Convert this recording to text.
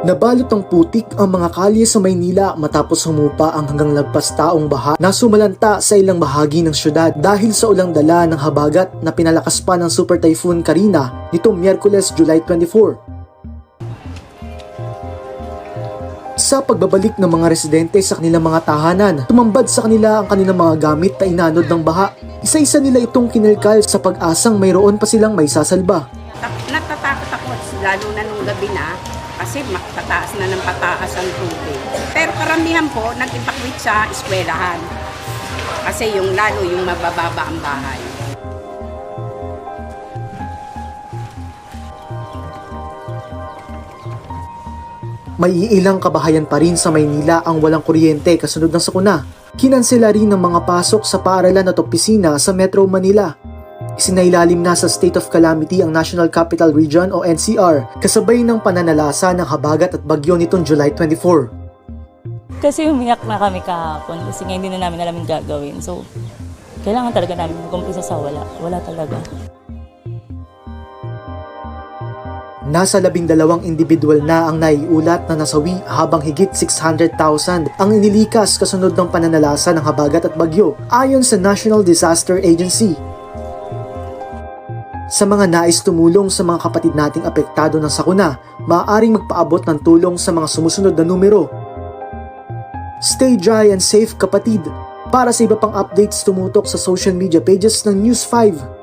Nabalot ng putik ang mga kalye sa Maynila matapos humupa ang hanggang lagpas taong baha na sumalanta sa ilang bahagi ng syudad dahil sa ulang dala ng habagat na pinalakas pa ng Super Typhoon Karina nitong Miyerkules, July 24. Sa pagbabalik ng mga residente sa kanilang mga tahanan, tumambad sa kanila ang kanilang mga gamit na inanod ng baha. Isa-isa nila itong kinilkal sa pag-asang mayroon pa silang may sasalba. Tak- Natatakot ako, lalo na nung gabi na, kasi matataas na ng pataas ang tubig. Pero karamihan po, nag-evacuate sa eskwelahan. Kasi yung lalo yung mabababa ang bahay. May iilang kabahayan pa rin sa Maynila ang walang kuryente kasunod ng sakuna. Kinansela rin ng mga pasok sa paaralan at opisina sa Metro Manila. Isinailalim na sa state of calamity ang National Capital Region o NCR kasabay ng pananalasa ng habagat at bagyo nitong July 24. Kasi umiyak na kami kahapon kasi nga hindi na namin alam yung gagawin. So, kailangan talaga namin mag-umpisa sa wala. Wala talaga. Nasa labing dalawang individual na ang naiulat na nasawi habang higit 600,000 ang inilikas kasunod ng pananalasa ng habagat at bagyo ayon sa National Disaster Agency. Sa mga nais tumulong sa mga kapatid nating apektado ng sakuna, maaaring magpaabot ng tulong sa mga sumusunod na numero. Stay dry and safe kapatid. Para sa iba pang updates tumutok sa social media pages ng News 5.